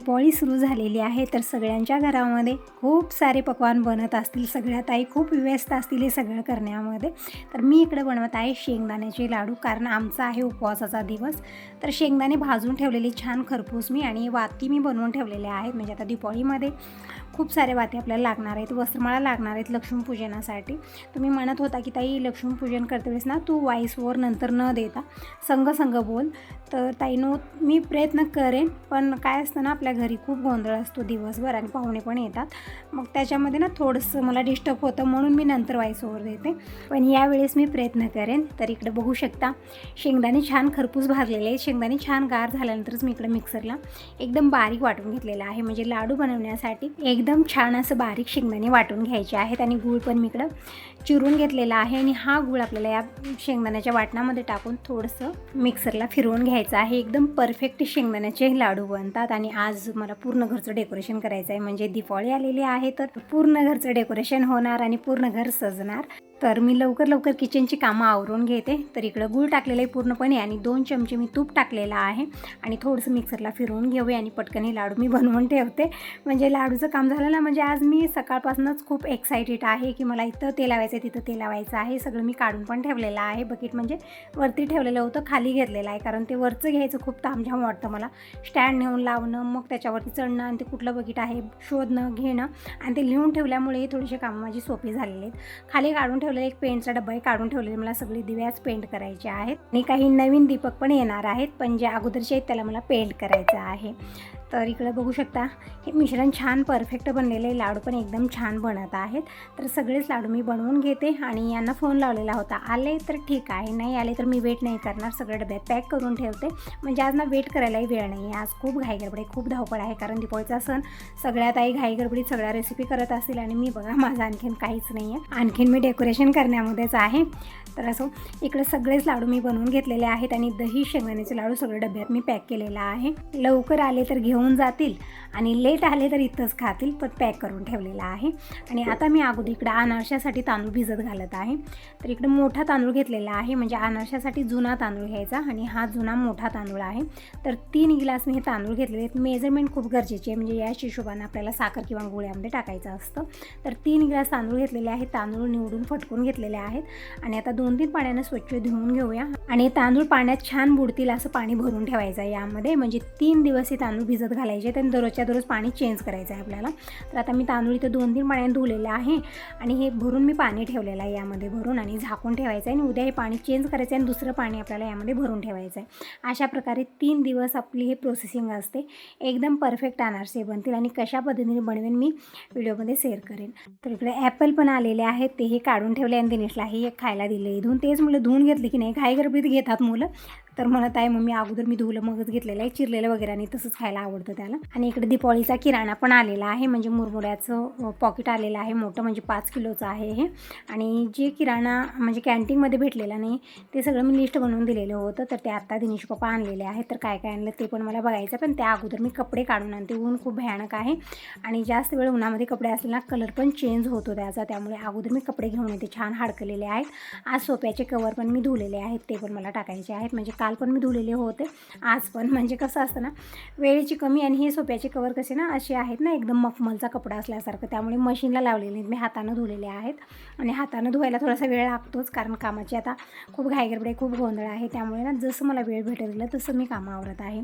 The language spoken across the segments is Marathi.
दीपावली सुरू झालेली आहे तर सगळ्यांच्या घरामध्ये खूप सारे पकवान बनत असतील. सगळ्या ताई खूप व्यस्त असतील हे सगळं करण्यामध्ये. तर मी इकडे बनवत आहे शेंगदाण्याचे लाडू कारण आमचा आहे उपवासाचा दिवस. तर शेंगदाणे भाजून ठेवलेले छान खरपूस मी आणि वाती मी बनवून ठेवलेले आहेत म्हणजे आता दीपावलीमध्ये. खूप सारे वाती आपल्याला लागणार आहेत वस्त्रमाळा लागणार आहेत लक्ष्मीपूजनासाठी. तुम्ही म्हणत होता की ताई लक्ष्मीपूजन करते वेळेस ना तू वाईसवर नंतर न देता. संघ संघ बोल. तर ताईनो मी प्रयत्न करेन पण काय असतं ना आपल्या घरी खूप गोंधळ असतो दिवसभर आणि पाहुणे पण येतात. मग त्याच्यामध्ये ना थोडंसं मला डिस्टर्ब होतं म्हणून मी नंतर वाईस देते. पण यावेळेस मी प्रयत्न करेन तर इकडे बघू शकता शेंगदाणे छान खरपूस भाजलेले आहेत. शेंगदाणे छान गार झाल्यानंतरच मी इकडे मिक्सरला एकदम बारीक वाटून घेतलेला आहे. म्हणजे लाडू बनवण्यासाठी एक एकदम छान असं बारीक शेंगदाणे वाटून घ्यायचे आहेत आणि गूळ पण मी इकडं चिरून घेतलेला आहे आणि हा गूळ आपल्याला या शेंगदाण्याच्या वाटणामध्ये टाकून थोडंसं मिक्सरला फिरवून घ्यायचं आहे. एकदम परफेक्ट शेंगदाण्याचे लाडू बनतात आणि आज मला पूर्ण घरचं डेकोरेशन करायचं आहे. म्हणजे दिवाळी आलेली आहे तर पूर्ण घरचं डेकोरेशन होणार आणि पूर्ण घर सजणार. तर मी लवकर लवकर किचनची कामं आवरून घेते. तर इकडं गूळ टाकलेलं आहे पूर्णपणे आणि दोन चमचे मी तूप टाकलेलं आहे. आणि थोडंसं मिक्सरला फिरवून घेऊया आणि पटकन हे लाडू मी बनवून ठेवते. म्हणजे लाडूचं काम झालं ना म्हणजे आज मी सकाळपासूनच खूप एक्सायटेड आहे की मला इथं ते लावायचं आहे तिथं ते लावायचं आहे. सगळं मी काढून पण ठेवलेलं आहे. बकेट म्हणजे वरती ठेवलेलं होतं खाली घेतलेलं आहे. कारण ते वरचं घ्यायचं खूप तामझाम वाटतं मला. स्टँड नेऊन लावणं मग त्याच्यावरती चढणं आणि ते कुठलं बकेट आहे शोधणं घेणं आणि ते लिहून ठेवल्यामुळे थोडीशी कामं माझी सोपी झालेली आहेत. खाली काढून ठेवलेलं एक पेंटचा डब्बाही काढून ठेवलेले मला सगळे दिव्याच पेंट करायचे आहेत. आणि काही नवीन दीपक पण येणार आहेत पण जे अगोदरचे आहेत त्याला मला पेंट करायचं आहे. तर इकडे बघू शकता हे मिश्रण छान परफेक्ट बनलेले लाडू पण एकदम छान बनत आहेत. तर सगळेच लाडू मी बनवून घेते आणि यांना फोन लावलेला होता. आले तर ठीक आहे नाही आले तर मी वेट नाही करणार. सगळं डब्यात पॅक करून ठेवते. म्हणजे आज ना वेट करायलाही वेळ नाही आहे. आज खूप घाईगडबड आहे खूप धावपळ आहे. कारण दिपोळीचा सण सगळ्यात आई घाईगडबडीत सगळ्या रेसिपी करत असतील आणि मी बघा माझं आणखीन काहीच नाही आहे आणखीन मी डेकोरेशन करण्यामध्येच आहे. तर असं इकडे सगळेच लाडू मी बनवून घेतलेले आहेत आणि दही शेंगदाण्याचे लाडू सगळे डब्यात मी पॅक केलेला आहे. लवकर आले तर घेऊन जातील आणि लेट आले तर इथंच खातील पण पॅक करून ठेवलेला आहे. आणि आता मी अगोदर इकडे अनारशासाठी तांदूळ भिजत घालत आहे. तर इकडे मोठा तांदूळ घेतलेला आहे म्हणजे अनारशासाठी जुना तांदूळ घ्यायचा आणि हा जुना मोठा तांदूळ आहे. तर तीन गिलास मी हे तांदूळ घेतलेले आहेत. मेजरमेंट खूप गरजेचे आहे म्हणजे या हिशोबाने आपल्याला साखर किंवा गोळ्यामध्ये टाकायचं असतं. तर तीन गिलास तांदूळ घेतलेले आहेत. तांदूळ निवडून फटकून घेतलेले आहेत. आणि आता दोन तीन पाण्यानं स्वच्छ धुवून घेऊया आणि तांदूळ पाण्यात छान बुडतील असं पाणी भरून ठेवायचं आहे यामध्ये. म्हणजे तीन दिवस हे तांदूळ भिजत घालायचे आहेत आणि दररोजच्या दररोज पाणी चेंज करायचं आहे आपल्याला. तर आता मी तांदूळ इथं दोन तीन पाण्याने धुवलेलं आहे आणि हे भरून मी पाणी ठेवलेलं आहे यामध्ये भरून आणि झाकून ठेवायचं आहे आणि उद्या हे पाणी चेंज करायचं आहे आणि दुसरं पाणी आपल्याला यामध्ये भरून ठेवायचं आहे. अशा प्रकारे तीन दिवस आपली हे प्रोसेसिंग असते. एकदम परफेक्ट अनारसे बनतील आणि कशा पद्धतीने बनवेन मी व्हिडिओमध्ये शेअर करेन. तर इकडे ॲपल पण आलेले आहेत. तेही काढून ठेवले आणि दिनेशलाही एक खायला दिले धुवून तेच मुलं धुवून घेतले की नाही? घाई गडबडीत घेतात मुलं. तर म्हणत आहे मग मी अगोदर मी धुवलं मगच घेतलेलं आहे चिरलेलं वगैरे आणि तसंच खायला आवडतं त्याला. आणि इकडे दीपावलीचा किराणा पण आलेला आहे म्हणजे मुरमुऱ्याचं पॉकेट आलेलं आहे मोठं म्हणजे पाच किलोचं आहे हे. आणि जे किराणा म्हणजे कॅन्टीनमध्ये भेटलेला नाही ते सगळं मी लिस्ट बनवून दिलेलं होतं तर ते आत्ता दिनेश पप्पा आणलेले आहेत. तर काय काय आणलं ते पण मला बघायचं पण त्या अगोदर मी कपडे काढून आणते ऊन खूप भयानक आहे. आणि जास्त वेळ उन्हामध्ये कपडे असलेला कलर पण चेंज होतो त्याचा त्यामुळे अगोदर मी कपडे घेऊन येते छान हाडकलेले आहेत. आज सोप्याचे कवर पण मी धुलेले आहेत ते पण मला टाकायचे आहेत म्हणजे का काल पण मी धुलेले होते. आज पण. म्हणजे कसं असतं ना वेळेची कमी आणि हे सोप्याचे कवर कसे ना असे आहेत ना एकदम मखमलचा कपडा असल्यासारखं. त्यामुळे मशीनला लावलेले नाहीत मी हातानं धुलेले आहेत. आणि हातानं धुवायला थोडासा वेळ लागतोच कारण कामाची आता खूप घाईगडबडे खूप गोंधळ आहे. त्यामुळे ना जसं मला वेळ भेटत तसं मी कामं आवरत आहे.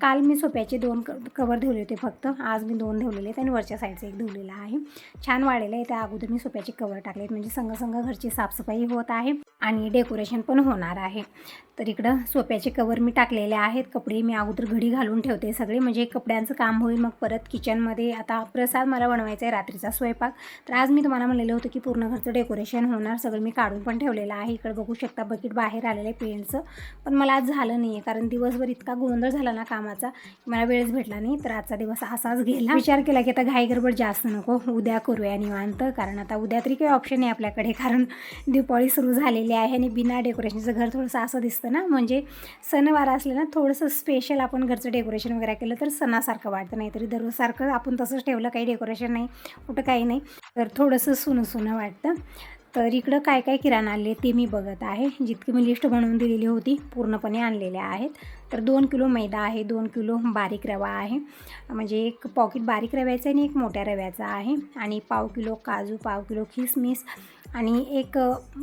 काल मी सोप्याचे दोन कवर धुवले होते फक्त. आज मी दोन धुवलेले आहेत आणि वरच्या साईडचं एक धुवलेलं आहे. छान वाढलेलं आहे. त्या अगोदर मी सोप्याचे कवर टाकलेत म्हणजे संघ घरची साफसफाई होत आहे आणि डेकोरेशन पण होणार आहे. तर इकडं सोप्याचे कवर मी टाकलेले आहेत. कपडे मी अगोदर घडी घालून ठेवते. सगळे म्हणजे कपड्यांचं काम होईल. मग परत किचनमध्ये आता प्रसाद मला बनवायचा आहे रात्रीचा स्वयंपाक. तर आज मी तुम्हाला म्हणलेलं होतं की पूर्ण घरचं डेकोरेशन होणार. सगळं मी काढून पण ठेवलेलं आहे. इकडे बघू शकता बकेट बाहेर आलेलं आहे पेंटचं पण मला आज झालं नाही आहे कारण दिवसभर इतका गोंधळ झाला ना कामाचा की मला वेळच भेटला नाही. तर आजचा दिवस असाच गेला. विचार केला की आता घाई गडबड जास्त नको. उद्या करूया निवांत. कारण आता उद्या तरी काही ऑप्शन आहे आपल्याकडे. कारण दिवाळी सुरू झालेली आहे आणि बिना डेकोरेशनचं घर थोडंसं असं दिसतं ना. म्हणजे सणवार असले ना थोडंसं स्पेशल आपण घरचं डेकोरेशन वगैरे केलं तर सणासारखं वाटतं. नाही तरी दररोजसारखं आपण तसंच ठेवलं काही डेकोरेशन नाही कुठं काही नाही. तर थोडंसं सुनं सुनं वाटतं. तर इकडं काय काय किराणा आणले ते मी बघत आहे. जितकी मी लिस्ट बनवून दिलेली होती पूर्णपणे आणलेल्या आहेत. तर दोन किलो मैदा आहे दोन किलो बारीक रवा आहे. म्हणजे एक पॉकेट बारीक रव्याचं आणि एक मोठ्या रव्याचा आहे. आणि पाव किलो काजू पाव किलो खिसमिस आणि एक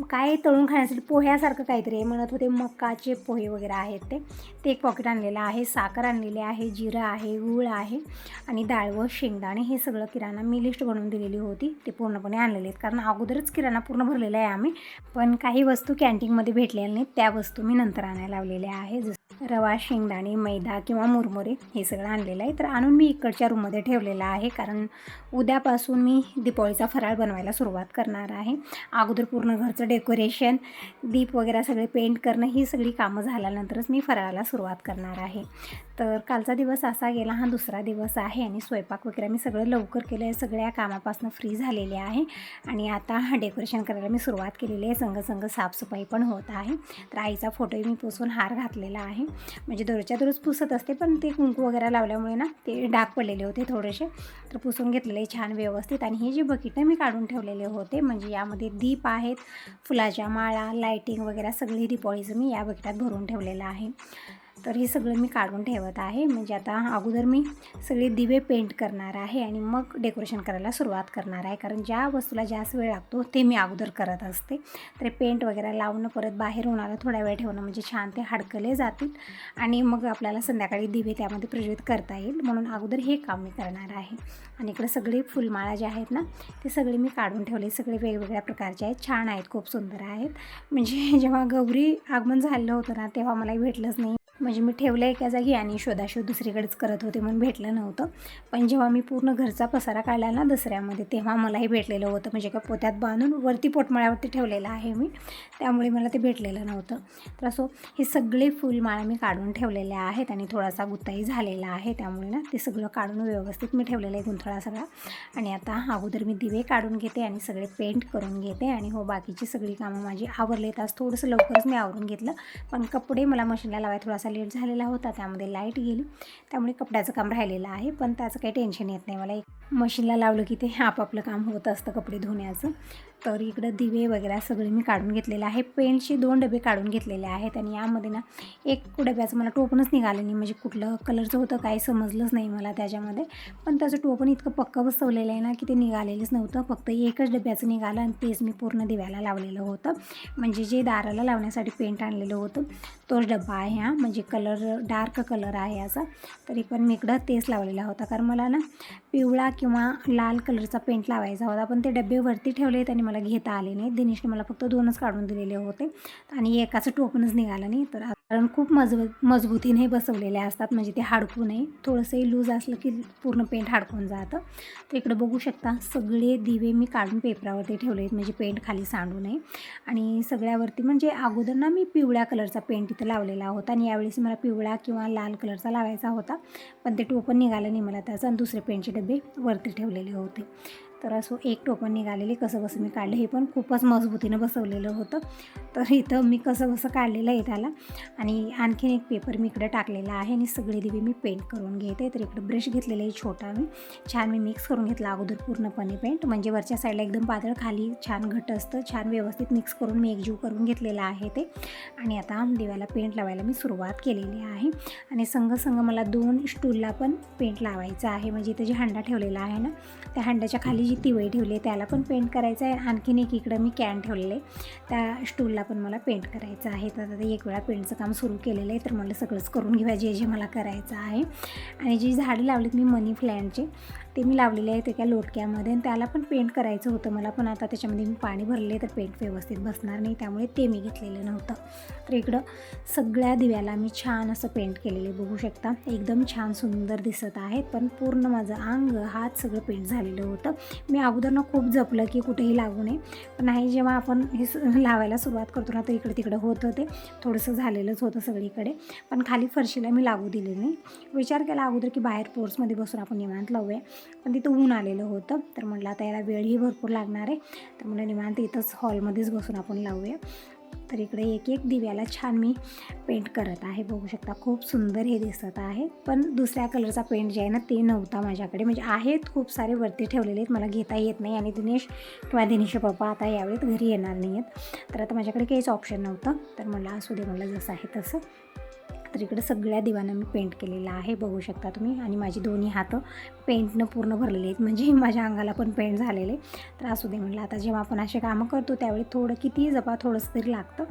काय तळून खाण्यासाठी पोह्यासारखं काहीतरी आहे. म्हणत होते मकाचे पोहे वगैरे आहेत ते. ते एक पॉकेट आणलेलं आहे. साखर आणलेली आहे. जिरं आहे. गूळ आहे. आणि डाळ व शेंगदाणे हे सगळं किराणा मी लिस्ट बनवून दिलेली होती. ते पूर्णपणे आणलेले आहेत. कारण अगोदरच किराणा पूर्ण भरलेला आहे आम्ही. पण काही वस्तू कॅन्टीनमध्ये भेटलेल्या नाहीत. त्या वस्तू मी नंतर आणायला लावलेल्या आहे जसं रवा शेंगदाणे मैदा किंवा मुरमुरे हे सगळं आणलेलं आहे. तर आणून मी इकडच्या रूममध्ये ठेवलेलं आहे कारण उद्यापासून मी दीपावळीचा फराळ बनवायला सुरुवात करणार आहे. अगोदर पूर्ण घरचं डेकोरेशन दीप वगैरे सगळे पेंट करणं ही सगळी कामं झाल्यानंतरच मी फराळाला सुरुवात करणार आहे. तर कालचा दिवस असा गेला हा दुसरा दिवस आहे आणि स्वयंपाक वगैरे मी सगळं लवकर केलं आहे. सगळ्या कामापासून फ्री झालेले आहे आणि आता हा डेकोरेशन करायला मी सुरुवात केलेली आहे. संग साफसफाई पण होत आहे. तर आईचा फोटोही मी पुसून हार घातलेला आहे. म्हणजे दररोजच्या दररोज पुसत असते पण ते कुंकू वगैरे लावल्यामुळे ना ते डाग पडलेले होते थोडेसे. तर पुसून घेतलेले छान व्यवस्थित. आणि हे जे बकेटं मी काढून ठेवलेले होते. म्हणजे यामध्ये दीप आहेत फुलाच्या माळा लायटिंग वगैरे सगळी दीपावळीचं मी या बकेटात भरून ठेवलेलं आहे. तर हे सगळं मी काढून ठेवत आहे. म्हणजे आता अगोदर मी सगळे दिवे पेंट करणार आहे आणि मग डेकोरेशन करायला सुरुवात करणार आहे. कारण ज्या वस्तूला जास्त वेळ लागतो ते मी अगोदर करत असते. तर पेंट वगैरे लावणं परत बाहेर उन्हाला थोडा वेळ ठेवणं म्हणजे छान ते हडकले जातील. आणि मग आपल्याला संध्याकाळी दिवे त्यामध्ये प्रज्वलित करता येईल. म्हणून अगोदर हे काम मी करणार आहे. आणि इकडे सगळे फुलमाळा जे आहेत ना ते सगळे मी काढून ठेवले. सगळे वेगवेगळ्या प्रकारचे आहेत. छान आहेत. खूप सुंदर आहेत. म्हणजे जेव्हा गौरी आगमन झालं होतं ना तेव्हा मला भेटलंच नाही. म्हणजे मी ठेवलं एका जागी आणि शोधाशोध दुसरीकडेच करत होते म्हणून भेटलं नव्हतं. पण जेव्हा मी पूर्ण घरचा पसारा काढला ना दसऱ्यामध्ये तेव्हा मलाही भेटलेलं होतं. म्हणजे का पोत्यात बांधून वरती पोटमाळ्यावरती ठेवलेलं आहे मी. त्यामुळे मला ते भेटलेलं नव्हतं. तर असो हे सगळे फुलमाळा मी काढून ठेवलेल्या आहेत आणि थोडासा गुत्ताही झालेला आहे. त्यामुळे ना ते सगळं काढून व्यवस्थित मी ठेवलेलं आहे गुंथळा सगळा. आणि आता अगोदर मी दिवे काढून घेते आणि सगळे पेंट करून घेते आणि हो बाकीची सगळी कामं माझी आवरले तास थोडंसं लवकरच मी आवरून घेतलं. पण कपडे मला मशीनला लावाय थोडासा लेट झालेला होता त्यामध्ये लाइट गेली. त्यामुळे कपड्याचं काम राहिलेलं आहे पण त्याचं काही टेन्शन येत नाही. मला एक मशीनला लावलं की ते आपापलं काम होत असतं कपडे धुण्याचं. तर इकडं दिवे वगैरे सगळे मी काढून घेतलेले आहे. पेंटचे दोन डबे काढून घेतलेले आहेत आणि यामध्ये ना एक डब्याचं मला टोपणच निघालं नाही. म्हणजे कुठलं कलरचं होतं काही समजलंच नाही मला त्याच्यामध्ये. पण त्याचं टोपण इतकं पक्कं बसवलेलं आहे ना की ते निघालेलंच नव्हतं. फक्त एकच डब्याचं निघालं आणि तेच मी पूर्ण दिव्याला लावलेलं होतं. म्हणजे जे दाराला लावण्यासाठी पेंट आणलेलं होतं तोच डब्बा आहे हा. म्हणजे कलर डार्क कलर आहे असा तरी पण मी इकडं तेच लावलेला होता. कारण मला ना पिवळा किंवा लाल कलरचा पेंट लावायचा होता. पण ते डबे वरती ठेवले आहेत आणि मला घेता आले नाही. दिनेशने मला फक्त दोनच काढून दिलेले होते. आणि एकाचं टोपणच निघालं नाही. तर कारण खूप मजब मजबूतीने बसवलेले असतात. म्हणजे ते हाडकू नये. थोडंसंही लूज असलं की पूर्ण पेंट हाडकून जातं. तर इकडं बघू शकता सगळे दिवे मी काढून पेपरावरती ठेवले आहेत म्हणजे पेंट खाली सांडू नये. आणि सगळ्यावरती म्हणजे अगोदर ना मी पिवळ्या कलरचा पेंट इथं लावलेला होता. आणि यावेळेस मला पिवळा किंवा लाल कलरचा लावायचा होता. पण ते टोपण निघालं नाही मला त्याचं. आणि दुसरे पेंटचे डबे वरती ठेवलेले होते. तर असं एक टोपण निघालेले कसं कसं मी काढलं हे पण खूपच मजबूतीनं बसवलेलं होतं. तर इथं मी कसं कसं काढलेलं आहे त्याला आणि आणखीन एक पेपर मी इकडे टाकलेला आहे आणि सगळे दिवे मी पेंट करून घेते. तर इकडे ब्रश घेतलेला आहे छोटा मी. छान मी मिक्स करून घेतला अगोदर पूर्णपणे पेंट. म्हणजे वरच्या साईडला एकदम पातळ खाली छान घट असतं. छान व्यवस्थित मिक्स करून मी एकजीव करून घेतलेलं आहे ते. आणि आता दिव्याला पेंट लावायला मी सुरुवात केलेली आहे. आणि संग संग मला दोन स्टूलला पण पेंट लावायचं आहे. म्हणजे इथे जे हांडा ठेवलेला आहे ना त्या हांड्याच्या खाली जी तिवई ठेवली आहे त्याला पण पेंट करायचं आहे. आणखीन एक इकडं मी कॅन ठेवलेलं आहे. त्या स्टूलला पण मला पेंट करायचं आहे. तर आता एक वेळा पेंटचं काम सुरू केलेलं आहे तर मला सगळंच करून घेऊया जे जे मला करायचं आहे. आणि जी झाडं लावलीत मी मनी प्लॅनचे ते मी लावलेले आहेत एका लोटक्यामध्ये आणि त्याला पण पेंट करायचं होतं मला. पण आता त्याच्यामध्ये मी पाणी भरले तर पेंट व्यवस्थित बसणार नाही. त्यामुळे ते मी घेतलेलं नव्हतं. तर इकडं सगळ्या दिव्याला मी छान असं पेंट केलेले बघू शकता. एकदम छान सुंदर दिसत आहेत पण पूर्ण माझं अंग हात सगळं पेंट झालेलं होतं. मी अगोदरनं खूप जपलं की कुठेही लागू नये. पण नाही जेव्हा आपण हे लावायला सुरुवात करतो ना तर इकडे तिकडे होतं ते थोडंसं झालेलंच होतं सगळीकडे. पण खाली फरशीला मी लागू दिले नाही. विचार केला अगोदर की बाहेर पोर्समध्ये बसून आपण निवांत लावूया. पण तिथं ऊन आलेलं होतं. तर म्हटलं आता याला वेळही भरपूर लागणार आहे. तर म्हणलं निवांत इथंच हॉलमध्येच बसून आपण लावूया. तर इकडे एक एक दिव्याला छान मी पेंट करत आहे. बघू शकता खूप सुंदर हे दिसत आहे. पण दुसऱ्या कलरचा पेंट जे आहे ना ते नव्हता माझ्याकडे. म्हणजे आहेत खूप सारे वरती ठेवलेले आहेत. मला घेता येत नाही. आणि दिनेश किंवा दिनेशचे पप्पा आता यावेळेत घरी येणार नाही आहेत तर आता माझ्याकडे काहीच ऑप्शन नव्हतं. तर मला असू दे मला जसं आहे तसं. तर इकडे सगळ्या दिवानं मी पेंट केलेलं आहे बघू शकता तुम्ही. आणि माझी दोन्ही हातं पेंटनं पूर्ण भरलेले आहेत. म्हणजे माझ्या अंगाला पण पेंट झालेले. तर असू दे म्हटलं आता जेव्हा आपण असे कामं करतो त्यावेळी थोडं कितीही जपा थोडंसं तरी लागतं.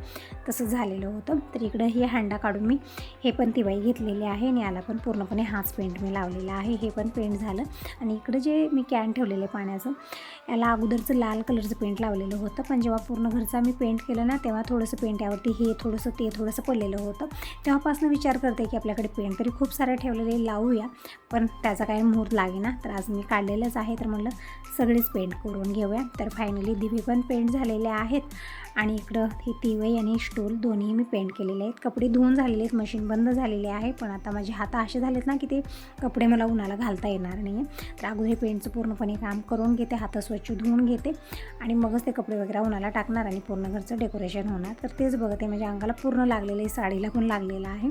तसं झालेलं होतं. तर इकडं हे हांडा काढून मी हे पण तिवाई घेतलेली आहे आणि याला पण पूर्णपणे हाच पेंट मी लावलेला आहे. हे पण पेंट झालं. आणि इकडं जे मी कॅन ठेवलेलं आहे पाण्याचं याला अगोदरचं लाल कलरचं पेंट लावलेलं होतं. पण जेव्हा पूर्ण घरचा मी पेंट केलं ना तेव्हा थोडंसं पेंट यावरती हे थोडंसं ते थोडंसं पडलेलं होतं. तेव्हापासून विचार करते की आपल्याकडे पेंट तरी खूप सारे ठेवलेले लावूया. पण त्याचा काही मुहूर्त लागेना तर आज मी काढलेलंच आहे. तर म्हटलं सगळेच पेंट करून घेऊया. तर फायनली दिवे पण पेंट झालेले आहेत. आणि इकडं हे दिवे आणि स्टोल दोन्ही मी पेंट केलेले आहेत. कपडे धुवून झालेले आहेत मशीन बंद झालेले आहे. पण आता माझे हात असे झालेत ना की ते कपडे मला उन्हाला घालता येणार नाही आहे तर अगोदर हे पेंटचं पूर्णपणे काम करून घेते हात स्वच्छ धुवून घेते. आणि मगच ते कपडे वगैरे उन्हाला टाकणार आणि पूर्ण घरचं डेकोरेशन होणार. तर तेच बघते माझ्या अंगाला पूर्ण लागलेलं आहे साडीला पण लागलेलं आहे.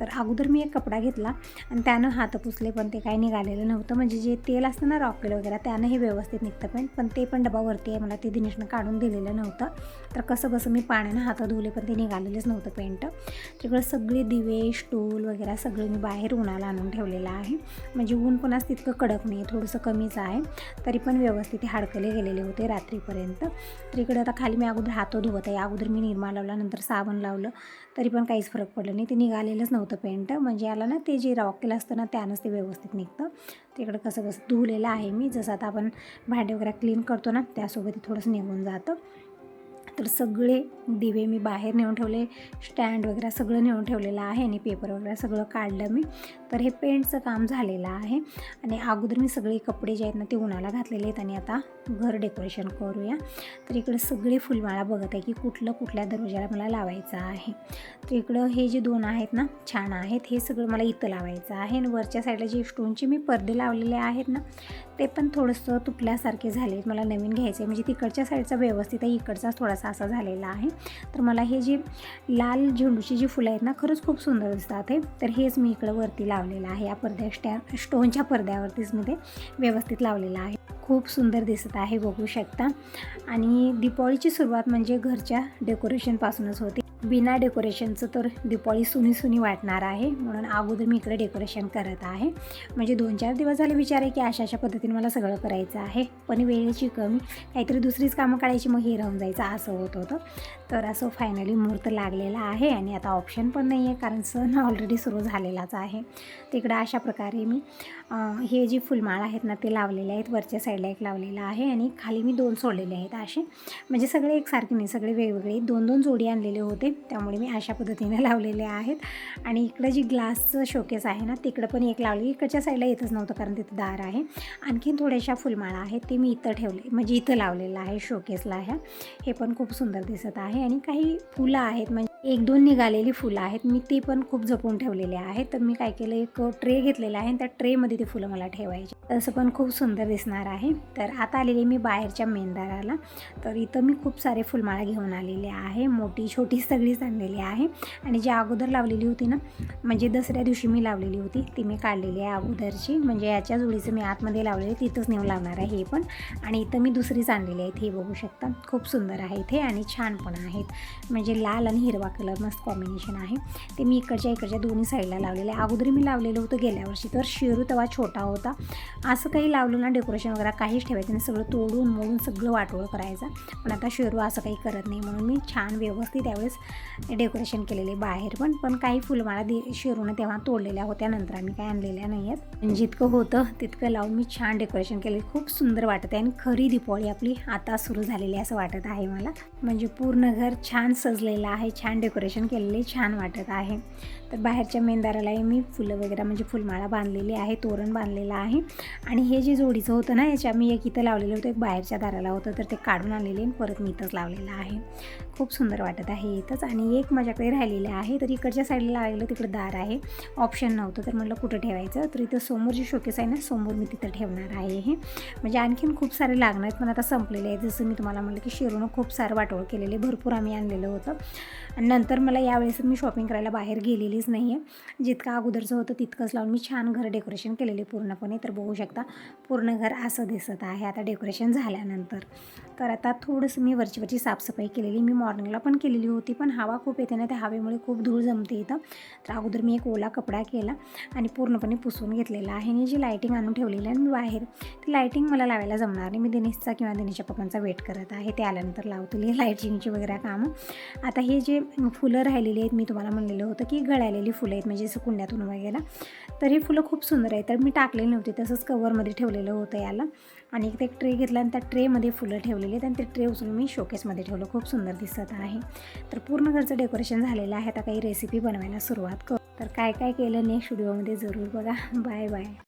तर अगोदर मी एक कपडा घेतला आणि त्यानं हात पुसले पण ते काही निघालेलं नव्हतं. म्हणजे जे तेल असतं ना रॉकेल वगैरे त्यानं हे व्यवस्थित निघतं पण पण ते पण डबावरती आहे. मला ते दिनेशनं काढून दिलेलं नव्हतं. तर कसं कसं मी पाण्यानं हात धुवले पण ते निघालेलंच नव्हतं पेंट. तिकडं सगळे दिवे स्टूल वगैरे सगळे मी बाहेर उन्हाला आणून ठेवलेलं आहे. म्हणजे ऊन पण आज तितकं कडक नाही थोडंसं कमीच आहे. तरी पण व्यवस्थित ते हाडकले गेलेले होते रात्रीपर्यंत. तर इकडे आता खाली मी अगोदर हात धुवत आहे. अगोदर मी निरमा लावला नंतर साबण लावलं. तरी पण काहीच फरक पडला नाही. ते निघालेलंच नव्हतं नव्हतं पेंट. म्हणजे याला ना ते जे रॉक केलं असतं ना त्यानंच ते व्यवस्थित निघतं. तिकडं कसं कसं धुलेलं आहे मी. जसं आता आपण भांडे वगैरे क्लीन करतो ना त्यासोबत थोडंसं निघून जातं. तर सगळे दिवे मी बाहेर नेऊन ठेवले स्टँड वगैरे सगळं नेऊन ठेवलेलं आहे आणि पेपर वगैरे सगळं काढलं मी. तर हे पेंटचं काम झालेलं आहे आणि अगोदर मी सगळे कपडे जे आहेत ना ते उन्हाला घातलेले आहेत आणि आता घर डेकोरेशन करूया. तर इकडे सगळे फुलमाळा बघत आहे की कुठलं कुठल्या दरवाजाला मला लावायचं आहे. तर इकडं हे जे दोन आहेत ना छान आहेत. हे सगळं मला इथं लावायचं आहे आणि वरच्या साईडला जे स्टोनचे मी पडदे लावलेले आहेत ना ते पण थोडंसं तुटल्यासारखे झाले मला नवीन घ्यायचे म्हणजे तिकडच्या साईडचा व्यवस्थित आहे. इकडचाच थोडासा असा झालेला आहे. तर मला हे जे लाल झेंडूची जी फुलं आहेत ना खरंच खूप सुंदर दिसतात हे. तर हेच मी इकडं वरती लावलेलं आहे. या पडद्या स्टॅ स्टोनच्या पडद्यावरतीच मी ते व्यवस्थित लावलेलं आहे. खूप सुंदर दिसत आहे बघू शकता. आणि दीपावळीची सुरुवात म्हणजे घरच्या डेकोरेशनपासूनच होते. बिना डेकोरेशनचं तर दीपावळी सुनी सुनी वाटणार आहे म्हणून अगोदर मी इकडे डेकोरेशन करत आहे. म्हणजे दोन चार दिवस झाले विचार आहे की अशा अशा पद्धतीने मला सगळं करायचं आहे पण वेळेची कमी. काहीतरी दुसरीच कामं काढायची मग हे राहून जायचं असं होत होतं. तर असं फायनली मुहूर्त लागलेला आहे आणि आता ऑप्शन पण नाही आहे कारण सण ऑलरेडी सुरू झालेलाच आहे. तिकडं अशा प्रकारे मी हे जी फुलमाळ आहेत ना ते लावलेले आहेत वरच्या साईड साईडला एक लावलेला आहे आणि खाली मी दोन सोडलेले आहेत असे. म्हणजे सगळे एकसारखे नाही सगळे वेगवेगळे. दोन दोन जोडी आणलेले होते त्यामुळे मी अशा पद्धतीने लावलेले आहेत. आणि इकडं जी ग्लासचं शोकेस आहे ना तिकडं पण एक लावली इकडच्या साईडला येतच नव्हतं कारण तिथं दार आहे. आणखीन थोड्याशा फुलमाळा आहेत ते मी इथं ठेवले म्हणजे इथं लावलेलं आहे शोकेसला ह्या. हे पण खूप सुंदर दिसत आहे. आणि काही फुलं आहेत म्हणजे एक दोन निघालेली फुलं आहेत. मी ती पण खूप जपून ठेवलेली आहेत. तर मी काय केलं एक ट्रे घेतलेला आहे त्या ट्रेमध्ये ते फुलं मला ठेवायचे. तसं पण खूप सुंदर दिसणार आहे. तर आता आलेले मी बाहेरच्या मेंदाराला तर इथं मी खूप सारे फुलमाळा घेऊन आलेले आहे. मोठी छोटी सगळीच आणलेली आहे. आणि जी अगोदर लावलेली होती ना म्हणजे दसऱ्या दिवशी मी लावलेली होती ती मी काढलेली आहे अगोदरची. म्हणजे याच्या जोडीचं मी आतमध्ये लावलेली तिथंच नेऊन लावणार आहे हे पण. आणि इथं मी दुसरीच आणलेली आहेत. हे बघू शकता. खूप सुंदर आहे इथे आणि छान पण आहेत. म्हणजे लाल आणि हिरवा कलर मस्त कॉम्बिनेशन आहे. ते मी इकडच्या इकडच्या दोन्ही साईडला लावलेले आहे. अगोदर मी लावलेलं होतं गेल्या वर्षी तर शेरू तेव्हा छोटा होता. असं काही लावलं ना डेकोरेशन वगैरे काहीच ठेवायचं नाही. सगळं तोडून मोडून सगळं वाटोळ करायचं. पण आता शेरू असं काही करत नाही म्हणून मी छान व्यवस्थित त्यावेळेस डेकोरेशन केलेले बाहेर पण. पण काही फुलमाळा दि शेरूनं तेव्हा तोडलेल्या होत्या. नंतर आम्ही काही आणलेल्या नाही आहेत. जितकं होतं तितकं लावून मी छान डेकोरेशन केले खूप सुंदर वाटत आहे आणि खरी दिपावळी आपली आता सुरू झालेली आहे असं वाटत आहे मला. म्हणजे पूर्ण घर छान सजलेलं आहे छान छान डेकोरेशन केलेले छान वाटत आहे. तर बाहेरच्या मेंदारालाही मी फुलं वगैरे म्हणजे फुलमाळा बांधलेली आहे तोरण बांधलेलं आहे. आणि हे जे जोडीचं होतं ना याच्या मी एक इथं लावलेलं होतं एक बाहेरच्या दाराला होतं तर ते काढून आणलेले आणि परत मी इथंच लावलेलं आहे. खूप सुंदर वाटत आहे इथंच. आणि एक माझ्याकडे राहिलेलं आहे तर इकडच्या साईडला लावलेलं तिकडं दार आहे. ऑप्शन नव्हतं तर म्हटलं कुठं ठेवायचं? तर इथं समोर जे शोकेस आहे ना समोर मी तिथं ठेवणार आहे हे. म्हणजे आणखीन खूप सारे लागणार आहेत पण आता संपलेले आहेत. जसं मी तुम्हाला म्हटलं की शिरूनं खूप सारं वाटोळ केलेले भरपूर आम्ही आणलेलं होतं. आणि नंतर मला यावेळेस मी शॉपिंग करायला बाहेर गेलेलीच नाही आहे जितकं अगोदरचं होतं तितकंच लावून मी छान घर डेकोरेशन केलेले पूर्णपणे. तर बघू शकता पूर्ण घर असं दिसत आहे. आता डेकोरेशन झाल्यानंतर. तर आता थोडंसं मी वरची वरची साफसफाई केलेली. मी मॉर्निंगला पण केलेली होती पण हवा खूप येते ना त्या हवेमुळे खूप धूळ जमते इथं. तर अगोदर मी एक ओला कपडा केला आणि पूर्णपणे पुसून घेतलेला आहे. आणि जी लायटिंग आणून ठेवलेली आहे मी बाहेर ती लायटिंग मला लावायला जमणार नाही. मी दिनेशचा किंवा दिनेशच्या पप्पांचा वेट करत आहे. ते आल्यानंतर लावतील हे लायटिंगची वगैरे कामं. आता हे जे फुलं राहिलेली आहेत मी तुम्हाला म्हणलेलं होतं की गळालेली फुलं आहेत म्हणजे असं कुंड्यातून वगैरे. तर ही फुलं खूप सुंदर आहेत तर मी टाकलेली नव्हती तसंच कवरमध्ये ठेवलेलं होतं याला. आणि एक ट्रे घेतला आणि त्या ट्रेमध्ये फुलं ठेवलेली आहेत आणि ते ट्रे उचलून मी शोकेसमध्ये ठेवलं. खूप सुंदर दिसत आहे. तर पूर्ण घरचं डेकोरेशन झालेलं आहे. आता काही रेसिपी बनवायला सुरुवात कर. तर काय काय केलं नेक्स्ट व्हिडिओमध्ये जरूर बघा. Bye bye